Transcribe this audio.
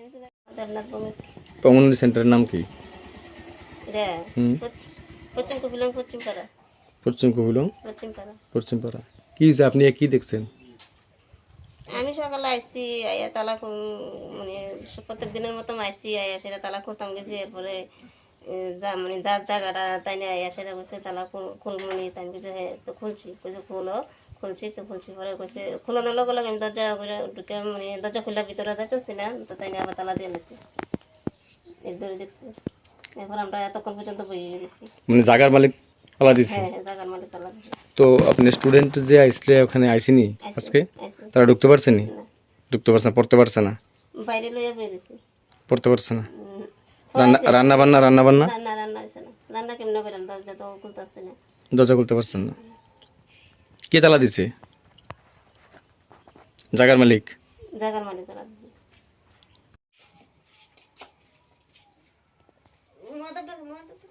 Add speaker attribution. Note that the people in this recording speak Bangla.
Speaker 1: দেবনাথ
Speaker 2: সেন্টারের নাম কি?
Speaker 1: পশ্চিম- কপিলং পশ্চিম
Speaker 2: পশ্চিমপাড়া। কি হয়েছে? আপনি কি দেখছেন?
Speaker 1: আমি সকালে আইসি আইয়া তালা মানে প্রত্যেক দিনের মতো আইসি আইয়া সেটা তালা খুলতাম গেছি এরপরে যা মানে যার জায়গাটা তাই নিয়ে আইয়া সেটা কইছে তালা খুল- খুলমনি তাই আমি তো খুলছি কইছে খুলো। খুলছি তো খুলছি পরে কইছে খুলানোর লগে লগে আমি দরজা করে ঢুকে মানে দরজা খুলে ভিতরে যাইতেছি না তো তাই আবার তালা দিয়ে লেছি এই দূরে দেখছি। এরপর আমরা এতক্ষণ পর্যন্ত বইয়ে গেছি
Speaker 2: মানে জাগার মালিক পালা দিছে
Speaker 1: হ্যাঁ হ্যাঁ জায়গার মালিক তালা দিছে
Speaker 2: তো আপনি স্টুডেন্ট যে আইসলে ওখানে আইসিনি আজকে? তারা ঢুকতে পারছে নি? ঢুকতে পারছে না পড়তে পারছে না?
Speaker 1: বাইরে লইয়া বয়ে গেছি
Speaker 2: পড়তে পারছে না? রান্না বান্না রান্না বান্না?
Speaker 1: রান্না রান্না রান্না কেমন করেন? দরজা তো খুলতে না।
Speaker 2: দরজা খুলতে পারছেন না? কে তালা দিছে? জাগার মালিক।
Speaker 1: জাগার মালিক তালা দিছে। মাথাটা মাথাটা